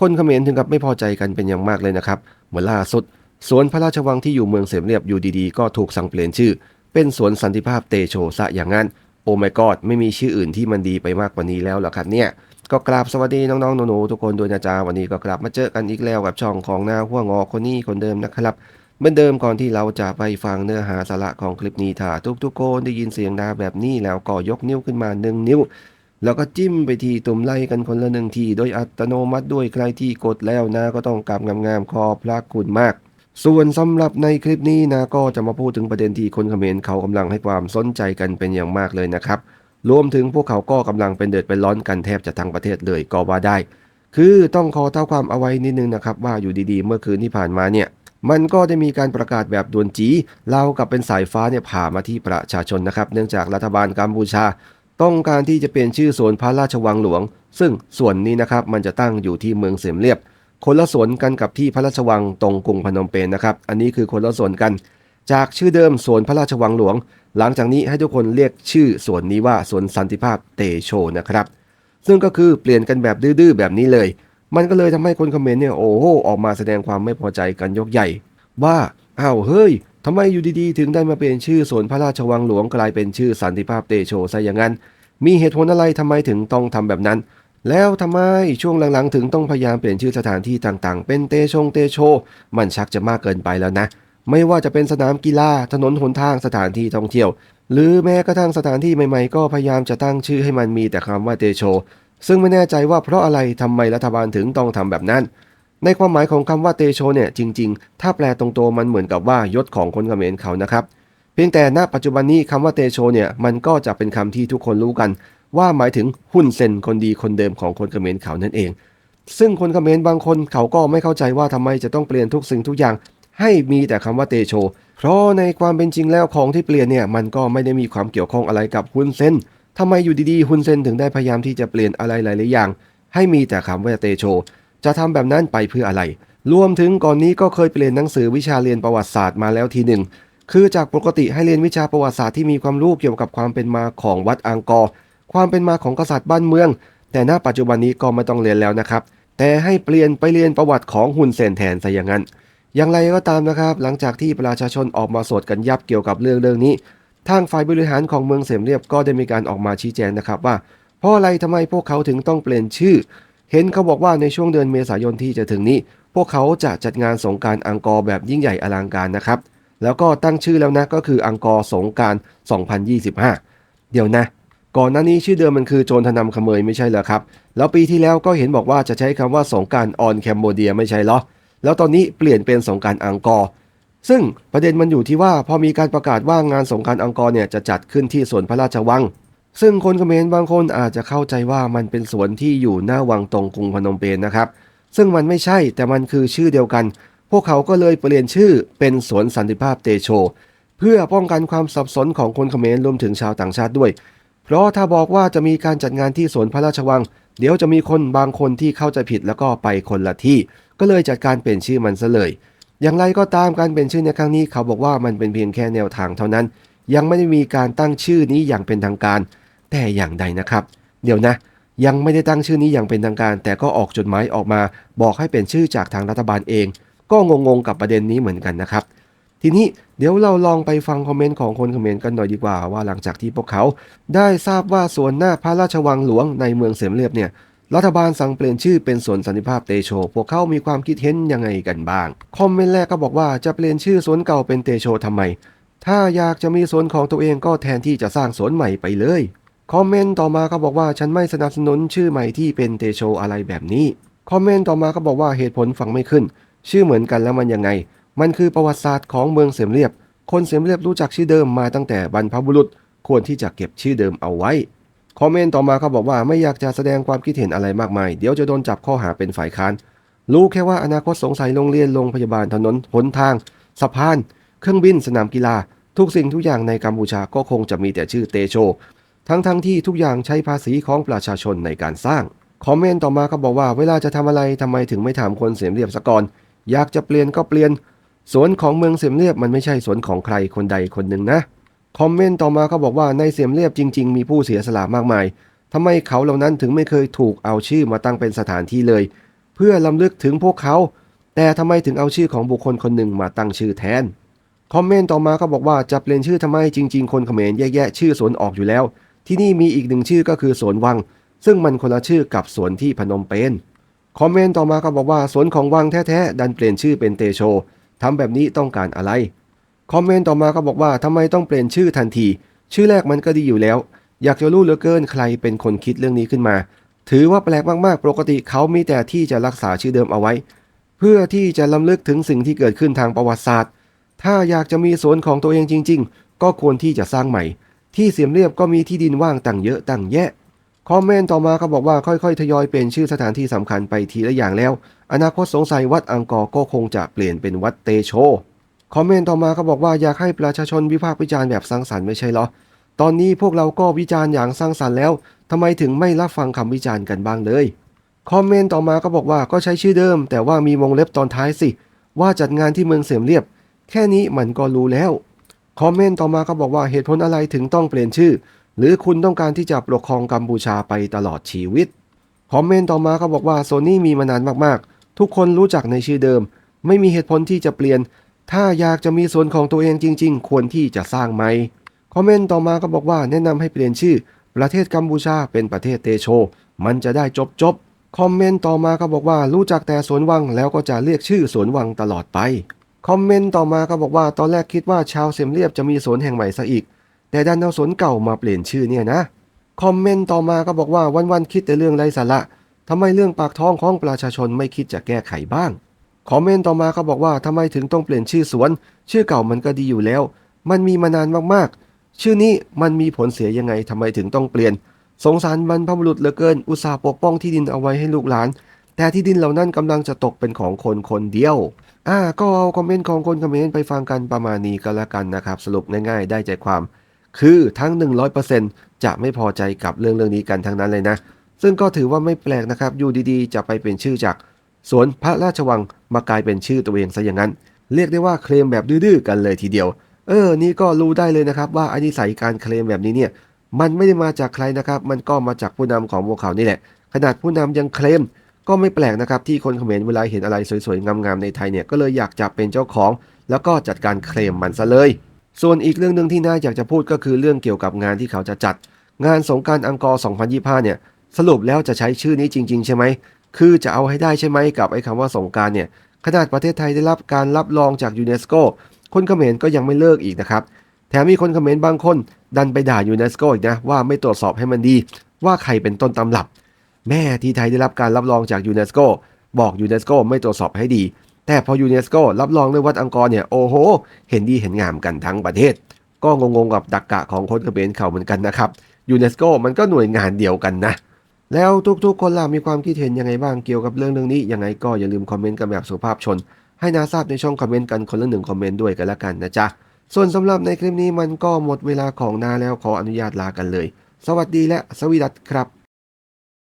คนเขมรถึงกับไม่พอใจกันเป็นอย่างมากเลยนะครับเมื่อล่าสุดสวนพระราชวังที่อยู่เมืองเสมเรียบอยู่ดีๆ ก็ถูกสั่งเปลี่ยนชื่อ เป็นสวนสันติภาพเตโชซะอย่างนั้น โอ้ my god ไม่มีชื่ออื่นที่มันดีไปมากกว่านี้แล้วหรอครับเนี่ยก็กราบสวัสดีน้องๆหนูๆทุกคนด้วยนะจ๊ะวันนี้ก็กลับมาเจอกันอีกแล้วกับช่องของหน้าหัวงอคนนี้คนเดิมนะครับเหมือนเดิมก่อนที่เราจะไปฟังเนื้อหาสาระของคลิปนี้ถ้าทุกๆคนได้ยินเสียงดาแบบนี้แล้วก็ยกนิ้วขึ้นมาหนึ่งนิ้ว แล้วก็จิ้มไปที่ตุ่มไล่กันคนละหนึ่งที โดยอัตโนมัติด้วยใครที่กดแล้วนะก็ต้องกราบงามๆขอบพระคุณมาก ส่วนสำหรับในคลิปนี้นะก็จะมาพูดถึงประเด็นที่คนเขมรเขากำลังให้ความสนใจกันเป็นอย่างมากเลยนะครับ รวมถึงพวกเขาก็กำลังเป็นเดือดเป็นร้อนกันแทบจะทั้งประเทศเลยก็ว่าได้ คือต้องขอเท่าความเอาไว้นิดนึงนะครับว่าอยู่ดีๆ เมื่อคืนที่ผ่านมาเนี่ยมันก็ได้มีการประกาศแบบด่วนจีเรากับเป็นสายฟ้าเนี่ยผ่ามาที่ประชาชนนะครับ เนื่องจากรัฐบาลกัมพูชา ต้องการที่จะเปลี่ยนชื่อสวนพระราชวังหลวง ซึ่งส่วนนี้นะครับมันจะตั้งอยู่ที่เมืองเสียมเรียบ คนละสวนกันกับที่พระราชวังตรงกรุงพนมเปญนะครับ อันนี้คือคนละสวนกัน จากชื่อเดิมสวนพระราชวังหลวง หลังจากนี้ให้ทุกคนเรียกชื่อสวนนี้ว่าสวนสันติภาพเตโชนะครับ ซึ่งก็คือเปลี่ยนกันแบบดื้อๆแบบนี้เลย มันก็เลยทำให้คนคอมเมนต์เนี่ยโอ้โหออกมาแสดงความไม่พอใจกันยกใหญ่ ว่าอ้าวเฮ้ย ทำไมอยู่ดีๆ ถึงได้มาเปลี่ยนชื่อสวนพระราชวังหลวงกลายเป็นชื่อสันติภาพเตโชซะอย่างนั้น มีเหตุผลอะไรทำไมถึงต้องทำแบบนั้น แล้วทำไมช่วงหลังๆ ถึงต้องพยายามเปลี่ยนชื่อสถานที่ต่างๆ เป็นเตชงเตโช มันชักจะมากเกินไปแล้วนะ ไม่ว่าจะเป็นสนามกีฬาถนนหนทางสถานที่ท่องเที่ยว หรือแม้กระทั่งสถานที่ใหม่ๆ ก็พยายามจะตั้งชื่อให้มันมีแต่คำว่าเตโช ซึ่งไม่แน่ใจว่าเพราะอะไรทำไมรัฐบาลถึงต้องทำแบบนั้น ในความหมายของคำว่าเตโชเนี่ยจริง ๆ ถ้าแปลตรงตัวมันเหมือนกับว่ายศของคนเขมรเขานะครับ เพียงแต่ณปัจจุบันนี้คำว่าเตโชเนี่ยมันก็จะเป็นคำที่ทุกคนรู้กัน ว่าหมายถึงหุ้นเซนคนดีคนเดิมของคนเขมรเขานั่นเอง ซึ่งคนเขมรบางคนเขาก็ไม่เข้าใจว่าทำไมจะต้องเปลี่ยนทุกสิ่งทุกอย่าง ให้มีแต่คำว่าเตโช เพราะในความเป็นจริงแล้วของที่เปลี่ยนเนี่ยมันก็ไม่ได้มีความเกี่ยวข้องอะไรกับหุ้นเซนทำไมอยู่ดีๆหุ้นเซนถึงได้พยายามที่จะเปลี่ยนอะไรหลายๆอย่าง ให้มีแต่คำว่าเตโช จะทำแบบนั้นไปเพื่ออะไร รวมถึงก่อนนี้ก็เคยเปลี่ยนหนังสือวิชาเรียนประวัติศาสตร์มาแล้วทีหนึ่ง คือจากปกติให้เรียนวิชาประวัติศาสตร์ที่มีความรู้เกี่ยวกับความเป็นมาของวัดอังกอร์ ความเป็นมาของกษัตริย์บ้านเมือง แต่ณปัจจุบันนี้ก็ไม่ต้องเรียนแล้วนะครับ แต่ให้เปลี่ยนไปเรียนประวัติของหุนเซนแทนซะอย่างนั้น อย่างไรก็ตามนะครับ หลังจากที่ประชาชนออกมาสดกันยับเกี่ยวกับเรื่องเรื่องนี้ ทางฝ่ายบริหารของเมืองเสมเรียบก็ได้มีการออกมาชี้แจงนะครับว่า เพราะอะไรทำไมพวกเขาถึงต้องเปลี่ยนชื่อ เห็นเขาบอกว่าในช่วงเดือนเมษายนที่จะถึงนี้ พวกเขาจะจัดงานสงการอังกอร์แบบยิ่งใหญ่อลังการนะครับ แล้วก็ตั้งชื่อแล้วนะก็คืออังกอร์สงการ 2025 เดี๋ยวนะ ก่อนหน้านี้ชื่อเดิมมันคือโจรธนำขโมยไม่ใช่เหรอครับ แล้วปีที่แล้วก็เห็นบอกว่าจะใช้คำว่าสงการออนแคมโบเดียไม่ใช่เหรอ แล้วตอนนี้เปลี่ยนเป็นสงการอังกอร์ซึ่งประเด็นมันอยู่ที่ว่าพอมีการประกาศว่างานสงการอังกอร์เนี่ยจะจัดขึ้นที่สวนพระราชวัง ซึ่งคนเขมรบางคนอาจจะเข้าใจว่ามันเป็นสวนที่อยู่หน้าวังตรงกรุงพนมเปญนะครับ ซึ่งมันไม่ใช่แต่มันคือชื่อเดียวกัน พวกเขาก็เลยเปลี่ยนชื่อเป็นสวนสันติภาพเตโช เพื่อป้องกันความสับสนของคนเขมรรวมถึงชาวต่างชาติด้วย เพราะถ้าบอกว่าจะมีการจัดงานที่สวนพระราชวัง เดี๋ยวจะมีคนบางคนที่เข้าใจผิดแล้วก็ไปคนละที่ ก็เลยจัดการเปลี่ยนชื่อมันซะเลย อย่างไรก็ตามการเปลี่ยนชื่อในครั้งนี้เขาบอกว่ามันเป็นเพียงแค่แนวทางเท่านั้น ยังไม่ได้มีการตั้งชื่อนี้อย่างเป็นทางการ แต่อย่างใดนะครับ เดี๋ยวนะ ยังไม่ได้ตั้งชื่อนี้อย่างเป็นทางการ แต่ก็ออกจดหมายออกมาบอกให้เป็นชื่อจากทางรัฐบาลเอง ก็งงๆกับประเด็นนี้เหมือนกันนะครับ ทีนี้เดี๋ยวเราลองไปฟังคอมเมนต์ของคนคอมเมนต์กันหน่อยดีกว่าว่าหลังจากที่พวกเขา ได้ทราบว่าสวนหน้าพระราชวังหลวงในเมืองเสมเรียบเนี่ยรัฐบาลสั่งเปลี่ยนชื่อเป็นสวนสันติภาพเตโช พวกเขามีความคิดเห็นยังไงกันบ้าง คอมเมนต์แรกก็บอกว่าจะเปลี่ยนชื่อสวนเก่าเป็นเตโชทำไม ถ้าอยากจะมีสวนของตัวเองก็แทนที่จะสร้างสวนใหม่ไปเลย คอมเมนต์ต่อมาก็บอกว่าฉันไม่สนับสนุนชื่อใหม่ที่เป็นเตโชอะไรแบบนี้ คอมเมนต์ต่อมาก็บอกว่าเหตุผลฟังไม่ขึ้น ชื่อเหมือนกันแล้วมันยังไง มันคือประวัติศาสตร์ของเมืองเสมเรียบ คนเสมเรียบรู้จักชื่อเดิมมาตั้งแต่บรรพบุรุษ ควรที่จะเก็บชื่อเดิมเอาไว้ คอมเมนต์ต่อมาเขาบอกว่าไม่อยากจะแสดงความคิดเห็นอะไรมากมาย เดี๋ยวจะโดนจับข้อหาเป็นฝ่ายค้าน รู้แค่ว่าอนาคตสงสัยโรงเรียน โรงพยาบาล ถนน หนทาง สะพาน เครื่องบิน สนามกีฬา ทุกสิ่งทุกอย่างในกัมพูชาก็คงจะมีแต่ชื่อเตโช ทั้งทั้งที่ทุกอย่างใช้ภาษีของประชาชนในการสร้าง คอมเมนต์ต่อมาเขาบอกว่าเวลาจะทำอะไรทำไมถึงไม่ถามคนเสียมเรียบสะก่อน อยากจะเปลี่ยนก็เปลี่ยน สวนของเมืองเสียมเรียบมันไม่ใช่สวนของใครคนใดคนหนึ่งนะ คอมเมนต์ต่อมาเขาบอกว่าในเสียมเรียบจริง ๆ มีผู้เสียสละมากมายทำไมเขาเหล่านั้นถึงไม่เคยถูกเอาชื่อมาตั้งเป็นสถานที่เลย เพื่อลำลึกถึงพวกเขา แต่ทำไมถึงเอาชื่อของบุคคลคนหนึ่งมาตั้งชื่อแทน คอมเมนต์ต่อมาก็บอกว่าจะเปลี่ยนชื่อทำไมจริง ๆ คนเขมรแยกๆชื่อสวนออกอยู่แล้ว ที่นี่มีอีกหนึ่งชื่อก็คือสวนวัง ซึ่งมันคนละชื่อกับสวนที่พนมเปญคอมเมนต์ต่อมาก็บอกว่าสวนของวังแท้ๆดันเปลี่ยนชื่อเป็นเตโชทำแบบนี้ต้องการอะไร คอมเมนต์ต่อมาก็บอกว่าทำไมต้องเปลี่ยนชื่อทันที ชื่อแรกมันก็ดีอยู่แล้ว อยากจะรู้เหลือเกินใครเป็นคนคิดเรื่องนี้ขึ้นมา ถือว่าแปลกมากๆ ปกติเขามีแต่ที่จะรักษาชื่อเดิมเอาไว้ เพื่อที่จะล้ำลึกถึงสิ่งที่เกิดขึ้นทางประวัติศาสตร์ ถ้าอยากจะมีสวนของตัวเองจริง ๆ ก็ควรที่จะสร้างใหม่ ที่เสียมเรียบก็มีที่ดินว่างตั้งเยอะตั้งแยะ คอมเมนต์ต่อมาเขาบอกว่าค่อยๆ ทยอยเปลี่ยนชื่อสถานที่สำคัญไปทีละอย่างแล้ว อนาคตสงสัยวัดอังกอร์ก็คงจะเปลี่ยนเป็นวัดเตโช คอมเมนต์ต่อมาเขาบอกว่าอยากให้ประชาชนวิพากษ์วิจารณ์แบบสร้างสรรค์ไม่ใช่เหรอ ตอนนี้พวกเราก็วิจารณ์อย่างสร้างสรรค์แล้วทำไมถึงไม่รับฟังคำวิจารณ์กันบ้างเลย คอมเมนต์ต่อมาก็บอกว่าก็ใช้ชื่อเดิม แต่ว่ามีวงเล็บตอนท้ายสิ ว่าจัดงานที่เมืองเสียมเรียบ แค่นี้มันก็รู้แล้ว คอมเมนต์ต่อมาก็บอกว่าเหตุผลอะไรถึงต้องเปลี่ยนชื่อ หรือคุณต้องการที่จะปกครองกัมพูชาไปตลอดชีวิต คอมเมนต์ต่อมาก็บอกว่าโซนี่มีมานานมากๆ ทุกคนรู้จักในชื่อเดิม ไม่มีเหตุผลที่จะเปลี่ยน ถ้าอยากจะมีส่วนของตัวเองจริง ๆ ควรที่จะสร้างไหมคอมเมนต์ต่อมาก็บอกว่าแนะนำให้เปลี่ยนชื่อ ประเทศกัมพูชาเป็นประเทศเตโช มันจะได้จบจบๆคอมเมนต์ต่อมาก็บอกว่ารู้จักแต่สวนวังแล้วก็จะเรียกชื่อสวนวังตลอดไป คอมเมนต์ต่อมาก็บอกว่าตอนแรกคิดว่าชาวเซมเรียบจะมีสวนแห่งใหม่ซะอีก แต่ดันเอาสวนเก่ามาเปลี่ยนชื่อเนี่ยนะคอมเมนต์ต่อมาก็บอกว่าวันๆคิดแต่เรื่องไร้สาระทำไมเรื่องปากท้องของประชาชนไม่คิดจะแก้ไขบ้างคอมเมนต์ต่อมาเขาบอกว่าทำไมถึงต้องเปลี่ยนชื่อสวน ชื่อเก่ามันก็ดีอยู่แล้ว มันมีมานานมากๆ ชื่อนี้มันมีผลเสียยังไงทำไมถึงต้องเปลี่ยน สงสารบรรพบุรุษเหลือเกินอุตส่าห์ปกป้องที่ดินเอาไว้ให้ลูกหลาน แต่ที่ดินเหล่านั้นกำลังจะตกเป็นของคนคนเดียว อ่าก็เอาคอมเมนต์ของคนคอมเมนต์ไปฟังกันประมาณนี้ก็แล้วกันนะครับ สรุปง่ายๆ ได้ใจความ คือทั้ง 100%จะไม่พอใจกับเรื่องเรื่องนี้กันทั้งนั้นเลยนะ ซึ่งก็ถือว่าไม่แปลกนะครับ อยู่ดีๆ จะไปเป็นชื่อจากสวนพระราชวังมากลายเป็นชื่อตัวเองซะอย่างนั้น เรียกได้ว่าเคลมแบบดื้อๆกันเลยทีเดียว เออ นี่ก็รู้ได้เลยนะครับ ว่าอานิสัยการเคลมแบบนี้เนี่ย มันไม่ได้มาจากใครนะครับ มันก็มาจากผู้นำของพวกเขานี่แหละ ขนาดผู้นำยังเคลม ก็ไม่แปลกนะครับที่คนเขมรเวลาเห็นอะไรสวยๆ งามๆในไทยเนี่ยก็เลยอยากจะเป็นเจ้าของ แล้วก็จัดการเคลมมันซะเลย ส่วนอีกเรื่องหนึ่งที่น่าอยากจะพูดก็คือเรื่องเกี่ยวกับงานที่เขาจะจัด งานสงการอังกอร์2025 เนี่ยสรุปแล้วจะใช้ชื่อนี้จริง ๆ ใช่ไหมคือจะเอาให้ได้ใช่ไหมกับไอ้คำว่าสงการเนี่ยขนาดประเทศไทยได้รับการรับรองจากยูเนสโกคนเขมรก็ยังไม่เลิกอีกนะครับแถมมีคนเขมรบางคน ดันไปด่ายูเนสโกอีกนะว่าไม่ตรวจสอบให้มันดี ว่าใครเป็นต้นตำรับ แม่ที่ไทยได้รับการรับรองจากยูเนสโกบอกยูเนสโกไม่ตรวจสอบให้ดี แต่พอยูเนสโกรับรองด้วยวัดอังกอร์เนี่ยโอ้โห เห็นดีเห็นงามกันทั้งประเทศ ก็งงๆกับตักกะของคนเขมรเขาเหมือนกันนะครับยูเนสโกมันก็หน่วยงานเดียวกันนะ แล้วทุกๆคนล่ะมีความคิดเห็นยังไงบ้างเกี่ยวกับเรื่องเรื่องนี้ยังไงก็อย่าลืมคอมเมนต์กันแบบสุภาพชน ให้นาทราบในช่องคอมเมนต์กันคนละหนึ่งคอมเมนต์ด้วยกันละกันนะจ๊ะส่วนสำหรับในคลิปนี้มันก็หมดเวลาของนาแล้วขออนุญาตลากันเลย สวัสดีและสวีดัสครับ